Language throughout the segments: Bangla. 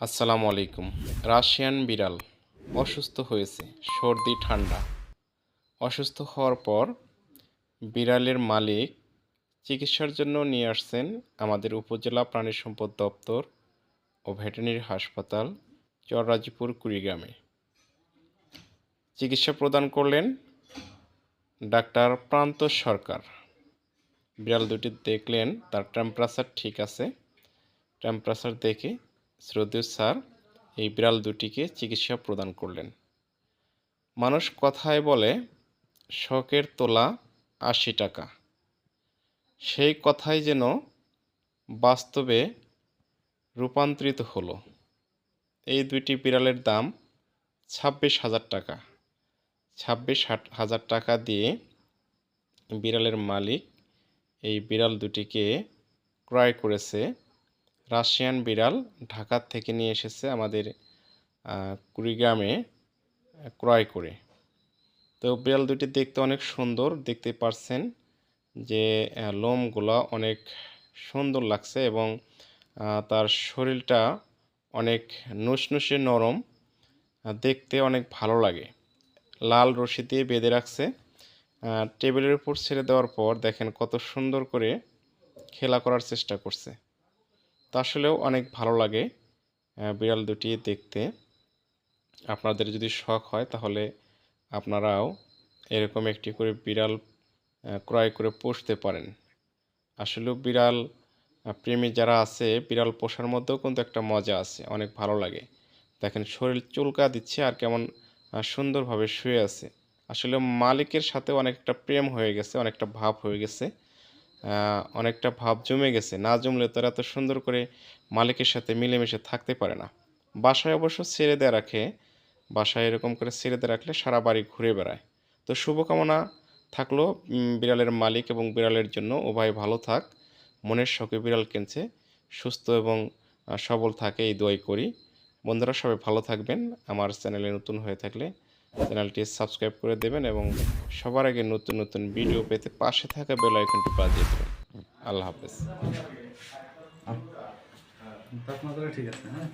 আসসালামু আলাইকুম। রাশিয়ান বিড়াল অসুস্থ হয়েছে, সর্দি, ঠান্ডা। অসুস্থ হওয়ার পর বিড়ালের মালিক চিকিৎসার জন্য নিয়ে আসছেন আমাদের উপজেলা প্রাণী সম্পদ দপ্তর ও ভেটেরিনারি হাসপাতাল চররাজিপুর, কুড়িগ্রামে। চিকিৎসা প্রদান করলেন ডাক্তার প্রান্ত সরকার। বিড়াল দুটি দেখলেন, তার টেম্পারেচার ঠিক আছে। টেম্পারেচার দেখে শ্রদ্ধেয় স্যার, এই বিড়াল দুটিকে চিকিৎসা প্রদান করলেন। মানুষ কথায় বলে, শখের তোলা আশি টাকা। সেই কথাই যেন বাস্তবে রূপান্তরিত হলো। এই দুইটি বিড়ালের দাম ছাব্বিশ হাজার টাকা। ছাব্বিশ হাজার টাকা দিয়ে বিড়ালের মালিক এই বিড়াল দুটিকে ক্রয় করেছে রাশিয়ান বিড়াল ঢাকার থেকে নিয়ে এসেছে আমাদের কুড়িগ্রামে ক্রয় করে। তো বিড়াল দুটি দেখতে অনেক সুন্দর, দেখতে পারছেন যে লোমগুলো অনেক সুন্দর লাগছে এবং তার শরীরটা অনেক নুসনুসে নরম দেখতে অনেক ভালো লাগে। লাল রশি দিয়ে বেঁধে রাখছে। টেবিলের উপর ছেড়ে দেওয়ার পর দেখেন কত সুন্দর করে খেলা করার চেষ্টা করছে। তা আসলেও অনেক ভালো লাগে বিড়াল দুটি দেখতে। আপনাদের যদি শখ হয় তাহলে আপনারাও এরকম একটি করে বিড়াল ক্রয় করে পুষতে পারেন। আসলেও বিড়াল প্রেমী যারা আছে, বিড়াল পোষার মধ্যেও কিন্তু একটা মজা আছে, অনেক ভালো লাগে। দেখেন শরীর চুলকা দিচ্ছে আর কেমন সুন্দরভাবে শুয়ে আছে। আসলে মালিকের সাথে অনেকটা প্রেম হয়ে গেছে, অনেকটা ভাব হয়ে গেছে। অনেকটা ভাব জমে গেছে। না জমলে তারা এত সুন্দর করে মালিকের সাথে মিলেমিশে থাকতে পারে না। বাসায় অবশ্য ছেড়ে দেওয়া রাখে। বাসায় এরকম করে ছেড়ে দিয়ে রাখলে সারা বাড়ি ঘুরে বেড়ায়। তো শুভকামনা থাকল বিড়ালের মালিক এবং বিড়ালের জন্য। উভয় ভালো থাক, মনের শখে বিড়াল কিনছে, সুস্থ এবং সবল থাকে এই দোয়াই করি। বন্ধুরা সবাই ভালো থাকবেন। আমার চ্যানেলে নতুন হয়ে থাকলে চ্যানেলটি সাবস্ক্রাইব করে দেবেন এবং সবার আগে নতুন নতুন ভিডিও পেতে পাশে থাকা বেল আইকনটি বাজিয়ে দেবেন। আল্লাহ হাফেজ। ঠিক আছে হ্যাঁ?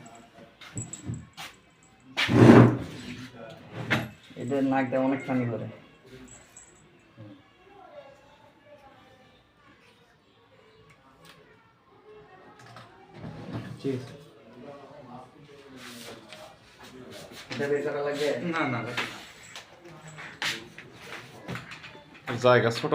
এদের নাকটা অনেক পানি করে ঠিক আছে। না না জায়গা ছোট